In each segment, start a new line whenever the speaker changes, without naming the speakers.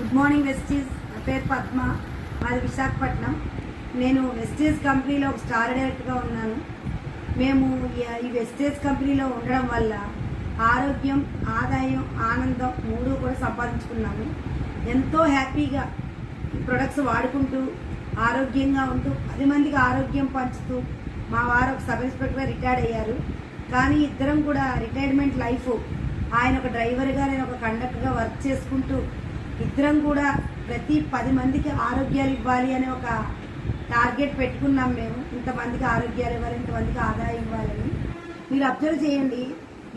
Good morning Vestige నా పేరు పద్మ. మాది విశాఖపట్నం. నేను వెస్టీస్ కంపెనీలో ఒక స్టార్ డైరెక్టర్గా ఉన్నాను. మేము ఈ- వెస్టీస్ కంపెనీలో ఉండడం వల్ల ఆరోగ్యం ఆదాయం ఆనందం మూడు కూడా సంపాదించుకున్నాము. ఎంతో హ్యాపీగా ఈ ప్రొడక్ట్స్ వాడుకుంటూ ఆరోగ్యంగా ఉంటూ పది మందికి ఆరోగ్యం పంచుతూ మా వారు ఒక సబ్ ఇన్స్పెక్టర్గా రిటైర్డ్ అయ్యారు. కానీ ఇద్దరం కూడా రిటైర్మెంట్ లైఫ్. ఆయన ఒక డ్రైవర్గా నేను ఒక కండక్టర్గా వర్క్ చేసుకుంటూ ఇద్దరం కూడా ప్రతి పది మందికి ఆరోగ్యాలు ఇవ్వాలి అనే ఒక టార్గెట్ పెట్టుకున్నాం మేము. ఇంతమందికి ఆరోగ్యాలు ఇవ్వాలి ఇంతమందికి ఆదాయం ఇవ్వాలని మీరు అబ్జర్వ్ చేయండి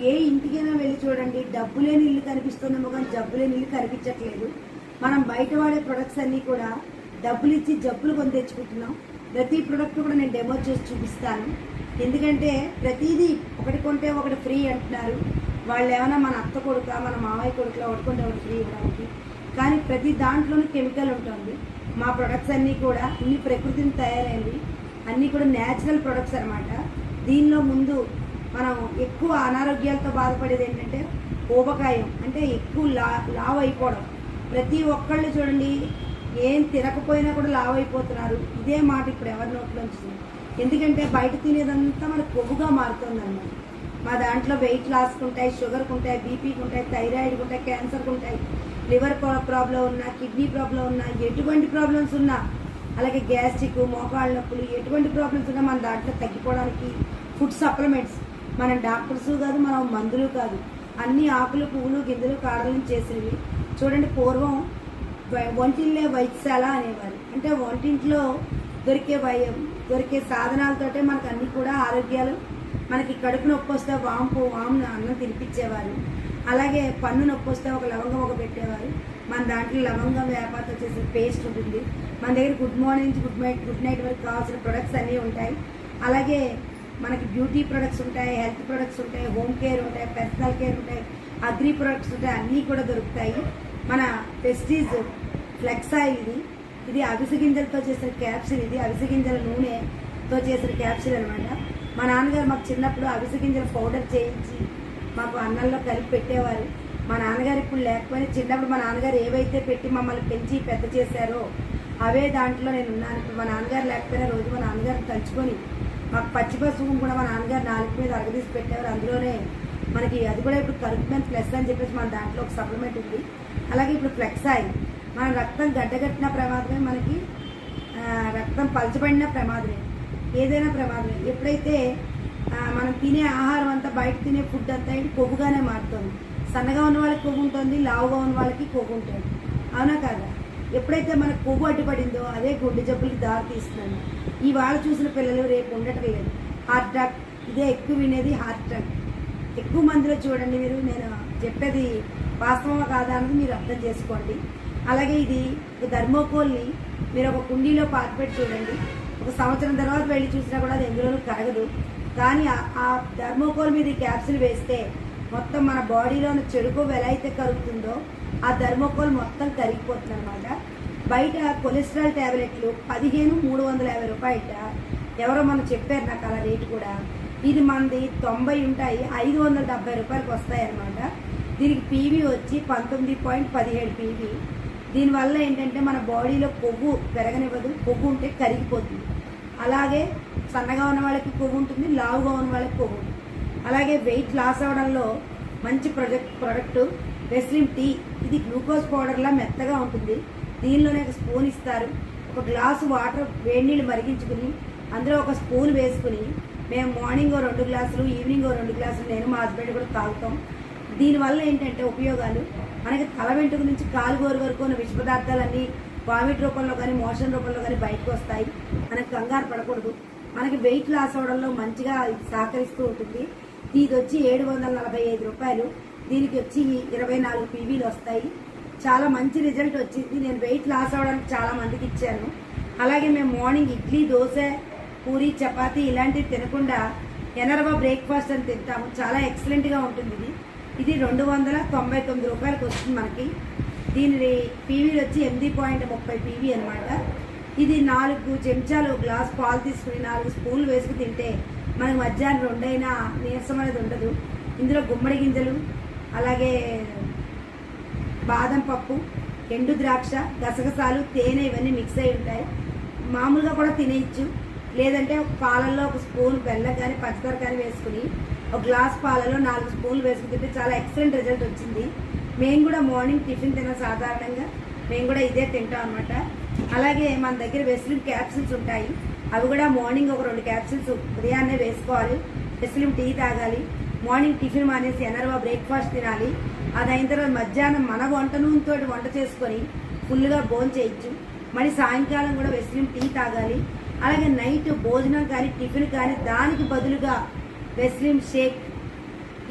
ఏ ఇంటికైనా వెళ్ళి చూడండి డబ్బు లేని ఇల్లు కనిపిస్తుందేమో కానీ జబ్బు లేని ఇల్లు కనిపించట్లేదు. మనం బయట వాడే ప్రొడక్ట్స్ అన్నీ కూడా డబ్బులు ఇచ్చి జబ్బులు కొని తెచ్చుకుంటున్నాం. ప్రతి ప్రొడక్ట్ కూడా నేను డెమో చేసి చూపిస్తాను. ఎందుకంటే ప్రతిదీ ఒకటి కొంటే ఒకటి ఫ్రీ అంటున్నారు. వాళ్ళు ఏమైనా మన అత్త కొడుక మన మామయ్య కొడుకులో ఒకటి కొంటే ఒకటి ఫ్రీ ఇవ్వడానికి. కానీ ప్రతి దాంట్లోనూ కెమికల్ ఉంటుంది. మా ప్రొడక్ట్స్ అన్నీ కూడా ఇన్ని ప్రకృతిని తయారైనవి అన్నీ కూడా న్యాచురల్ ప్రొడక్ట్స్ అన్నమాట. దీనిలో ముందు మనం ఎక్కువ అనారోగ్యాలతో బాధపడేది ఏంటంటే ఊబకాయం. అంటే ఎక్కువ లా లావ్ అయిపోవడం. ప్రతి ఒక్కళ్ళు చూడండి ఏం తినకపోయినా కూడా లావ్ అయిపోతున్నారు. ఇదే మాట ఇప్పుడు ఎవరి నోట్లోంచి వస్తుంది. ఎందుకంటే బయట తినేదంతా మనకు కొవ్వుగా మారుతుందన్నమాట. మా దాంట్లో వెయిట్ లాస్కి ఉంటాయి షుగర్కి ఉంటాయి బీపీకి ఉంటాయి థైరాయిడ్కి ఉంటాయి క్యాన్సర్కి ఉంటాయి లివర్ ప్రాబ్లం ఉన్నా కిడ్నీ ప్రాబ్లం ఉన్నా ఎటువంటి ప్రాబ్లమ్స్ ఉన్నా అలాగే గ్యాస్ట్రిక్ మోకాళ్ళ నొప్పులు ఎటువంటి ప్రాబ్లమ్స్ ఉన్నా మన దాంట్లో తగ్గిపోవడానికి ఫుడ్ సప్లిమెంట్స్. మనం డాక్టర్స్ కాదు మనం మందులు కాదు. అన్ని ఆకులు పువ్వులు గింజలు కాడల చేసేవి చేసినవి. చూడండి పూర్వం వంటిల్లే వైద్యశాల అనేవారు. అంటే వంటింట్లో దొరికే వై దొరికే సాధనాలతోటే మనకు అన్ని కూడా ఆరోగ్యాలు మనకి కడుపు నొప్పి వస్తే వాంపు వామును అన్నం తినిపించేవారు. అలాగే పన్ను నొప్పి వస్తే ఒక లవంగం ఒక పెట్టేవారు. మన దాంట్లో లవంగం వ్యాపారం వచ్చేసి పేస్ట్ ఉంటుంది. మన దగ్గర గుడ్ మార్నింగ్ నుంచి గుడ్ నైట్ గుడ్ నైట్ వరకు కావాల్సిన ప్రొడక్ట్స్ అన్నీ ఉంటాయి. అలాగే మనకి బ్యూటీ ప్రొడక్ట్స్ ఉంటాయి హెల్త్ ప్రొడక్ట్స్ ఉంటాయి హోమ్ కేర్ ఉంటాయి పర్సనల్ కేర్ ఉంటాయి అగ్రి ప్రొడక్ట్స్ ఉంటాయి అన్నీ కూడా దొరుకుతాయి. మన ప్రెస్టీజ్ ఫ్లెక్స్ ఆయిల్ ఇది. ఇది అవిసె గింజలతో చేసిన క్యాప్సిల్ ఇది. అవిసె గింజల నూనెతో చేసిన క్యాప్సిల్ అనమాట మా నాన్నగారు మాకు చిన్నప్పుడు అవిసె గింజల పౌడర్ చేయించి మాకు అన్నంలో కలిపి పెట్టేవారు. మా నాన్నగారు ఇప్పుడు లేకపోయినా చిన్నప్పుడు మా నాన్నగారు ఏవైతే పెట్టి మమ్మల్ని పెంచి పెద్ద చేశారో అవే దాంట్లో నేను ఉన్నాను. ఇప్పుడు మా నాన్నగారు లేకపోయినా రోజు మా నాన్నగారు తలుచుకొని మాకు పచ్చి పసుపు కూడా మా నాన్నగారు నాలుగు మీద అరగదీసి పెట్టేవారు. అందులోనే మనకి అది కూడా ఇప్పుడు కరుకుమెంట్ ప్లస్ అని చెప్పేసి మన దాంట్లో ఒక సప్లిమెంట్ ఉంది. అలాగే ఇప్పుడు ఫ్లెక్స్ ఆయిల్ మన రక్తం గడ్డగట్టిన ప్రమాదమే మనకి రక్తం పలచబడిన ప్రమాదమే. ఏదైనా ప్రమాదమే ఎప్పుడైతే మనం తినే ఆహారం అంతా బయట తినే ఫుడ్ అంతా కొవ్వుగానే మారుతుంది. సన్నగా ఉన్న వాళ్ళకి కొవ్వు ఉంటుంది లావుగా ఉన్న వాళ్ళకి కొవ్వు ఉంటుంది. అవునా కాదా? ఎప్పుడైతే మనకు కొవ్వు అడ్డుపడిందో అదే గుండె జబ్బులకి దారి తీస్తుంది. ఇవాళ చూసిన పిల్లలు రేపు ఉండటం లేదు. హార్ట్ అటాక్ ఇదే ఎక్కువ వినేది హార్ట్ అటాక్ ఎక్కువ మందిలో చూడండి మీరు. నేను చెప్పేది వాస్తవమా కాదా అన్నది మీరు అర్థం చేసుకోండి. అలాగే ఇది ధర్మోకోల్ని మీరు ఒక కుండీలో పాతిపెట్టి చూడండి. ఒక సంవత్సరం తర్వాత వెళ్ళి చూసినా కూడా అది ఎందులోనూ కరగదు కానీ ఆ- ధర్మోకోల్ మీద ఈ క్యాప్సిల్ వేస్తే మొత్తం మన బాడీలో ఉన్న ఎలా అయితే కరుగుతుందో ఆ ధర్మోకోల్ మొత్తం కరిగిపోతుంది అనమాట బయట కొలెస్ట్రాల్ ట్యాబ్లెట్లు పదిహేను మూడు వందల యాభై రూపాయట. ఎవరో మనం చెప్పారు నాకు అలా రేటు కూడా. ఇది మనది తొంభై ఉంటాయి ఐదు వందల డెబ్బై రూపాయలకి వస్తాయి అనమాట దీనికి పీవీ వచ్చి పంతొమ్మిది పాయింట్ పదిహేడు పీవీ. దీనివల్ల ఏంటంటే మన బాడీలో కొవ్వు పెరగనివ్వదు కొవ్వు ఉంటే కరిగిపోతుంది. అలాగే సన్నగా ఉన్న వాళ్ళకి కొవ్వు ఉంటుంది లావుగా ఉన్న వాళ్ళకి కొవ్వు ఉంటుంది. అలాగే వెయిట్ లాస్ అవ్వడంలో మంచి ప్రొజెక్ట్ ప్రొడక్ట్ వెస్లిన్ టీ ఇది గ్లూకోజ్ పౌడర్లా మెత్తగా ఉంటుంది. దీనిలోనే ఒక స్పూన్ ఇస్తారు. ఒక గ్లాసు వాటర్ వేడి నీళ్ళు మరిగించుకుని అందులో ఒక స్పూన్ వేసుకుని మేము మార్నింగ్ రెండు గ్లాసులు ఈవినింగ్ ఓ రెండు గ్లాసులు నేను మా హస్బెండ్ కూడా తాగుతాం. దీనివల్ల ఏంటంటే ఉపయోగాలు? మనకి తల వెంట్రుక నుంచి కాలుగోరు వరకు ఉన్న విష పదార్థాలన్నీ వామిట్ రూపంలో కానీ మోషన్ రూపంలో కానీ బయటకు వస్తాయి. మనకి కంగారు పడకూడదు. మనకి వెయిట్ లాస్ అవడంలో మంచిగా సహకరిస్తూ ఉంటుంది. ఇది వచ్చి ఏడు వందల నలభై ఐదు రూపాయలు దీనికి వచ్చి ఇరవై నాలుగు పీవీలు వస్తాయి. చాలా మంచి రిజల్ట్ వచ్చింది. నేను వెయిట్ లాస్ అవ్వడానికి చాలా మందికి ఇచ్చాను. అలాగే మేము మార్నింగ్ ఇడ్లీ దోశ పూరి చపాతి ఇలాంటివి తినకుండా ఎనర్వా బ్రేక్ఫాస్ట్ అని తింటాము. చాలా ఎక్సలెంట్గా ఉంటుంది ఇది. ఇది రెండు వందల తొంభై తొమ్మిది రూపాయలకు వస్తుంది మనకి. దీని పీవీలు వచ్చి ఎనిమిది పాయింట్ ముప్పై పీవీ అనమాట ఇది నాలుగు చెంచాలు గ్లాస్ పాలు తీసుకుని నాలుగు స్పూన్లు వేసుకుని తింటే మనకు మధ్యాహ్నం రెండైనా నీరసం అనేది ఉండదు. ఇందులో గుమ్మడి గింజలు అలాగే బాదం పప్పు ఎండు ద్రాక్ష గసగసాలు తేనె ఇవన్నీ మిక్స్ అయి ఉంటాయి. మామూలుగా కూడా తినేయచ్చు. లేదంటే పాలల్లో ఒక స్పూన్ బెల్లం కానీ పంచదార కానీ వేసుకుని ఒక గ్లాస్ పాలలో నాలుగు స్పూన్లు వేసుకుని తింటే చాలా ఎక్సలెంట్ రిజల్ట్ వచ్చింది. మేము కూడా మార్నింగ్ టిఫిన్ తిన సాధారణంగా. మేము కూడా ఇదే తింటాం అనమాట అలాగే మన దగ్గర వెస్లిం క్యాప్సిల్స్ ఉంటాయి. అవి కూడా మార్నింగ్ ఒక రెండు క్యాప్సిల్స్ ఉదయాన్నే వేసుకోవాలి. వెస్లిం టీ తాగాలి. మార్నింగ్ టిఫిన్ మానేసి ఎనర్వా బ్రేక్ఫాస్ట్ తినాలి. అది అయిన తర్వాత మధ్యాహ్నం మన వంట నూనెతో వంట చేసుకొని ఫుల్గా భోజనం చేయొచ్చు మళ్ళీ సాయంకాలం కూడా వెస్లిం టీ తాగాలి. అలాగే నైట్ భోజనం కానీ టిఫిన్ కానీ దానికి బదులుగా వెస్లిం షేక్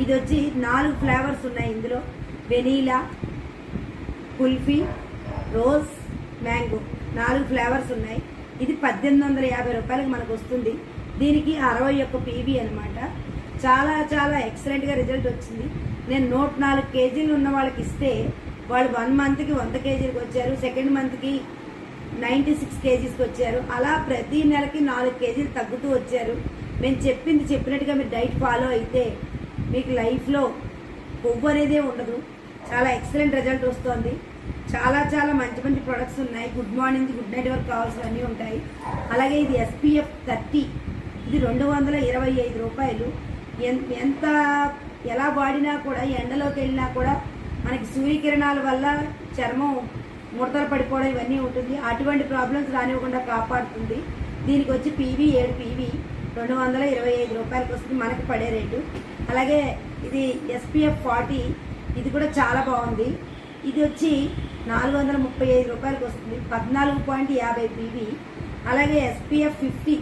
ఇది వచ్చి నాలుగు ఫ్లేవర్స్ ఉన్నాయి ఇందులో. వెనీలా కుల్ఫీ రోజ్ మ్యాంగో నాలుగు ఫ్లేవర్స్ ఉన్నాయి. ఇది పద్దెనిమిది వందల యాభై రూపాయలకి మనకు వస్తుంది. దీనికి అరవై ఒక్క పీవీ అనమాట చాలా చాలా ఎక్సలెంట్గా రిజల్ట్ వచ్చింది. నేను నూట నాలుగు కేజీలు ఉన్న వాళ్ళకి ఇస్తే వాళ్ళు వన్ మంత్కి వంద కేజీలకు వచ్చారు. సెకండ్ మంత్కి నైంటీ సిక్స్ కేజీస్కి వచ్చారు. అలా ప్రతి నెలకి నాలుగు కేజీలు తగ్గుతూ వచ్చారు. మేము చెప్పింది చెప్పినట్టుగా మీరు డైట్ ఫాలో అయితే మీకు లైఫ్లో కొవ్వు అనేదే ఉండదు. చాలా ఎక్సలెంట్ రిజల్ట్ వస్తుంది. చాలా చాలా మంచి మంచి ప్రొడక్ట్స్ ఉన్నాయి. గుడ్ మార్నింగ్ గుడ్ నైట్ వరకు కావాల్సినవన్నీ ఉంటాయి. అలాగే ఇది ఎస్పీఎఫ్ థర్టీ. ఇది రెండు వందల ఇరవై ఐదు రూపాయలు. ఎంత ఎలా వాడినా కూడా ఎండలోకి వెళ్ళినా కూడా మనకి సూర్యకిరణాల వల్ల చర్మం ముడతలు పడిపోవడం ఇవన్నీ ఉంటుంది. అటువంటి ప్రాబ్లమ్స్ రానివ్వకుండా కాపాడుతుంది. దీనికి వచ్చి పీవీ ఏడు పీవీ రెండు వందల ఇరవై ఐదు రూపాయలకి వస్తుంది మనకి పడే రేటు. అలాగే ఇది ఎస్పీఎఫ్ ఫార్టీ ఇది కూడా చాలా బాగుంది. ఇది వచ్చి నాలుగు వందల ముప్పై ఐదు రూపాయలకి వస్తుంది పద్నాలుగు పాయింట్ యాభై పీవీ. అలాగే ఎస్పీఎఫ్ ఫిఫ్టీ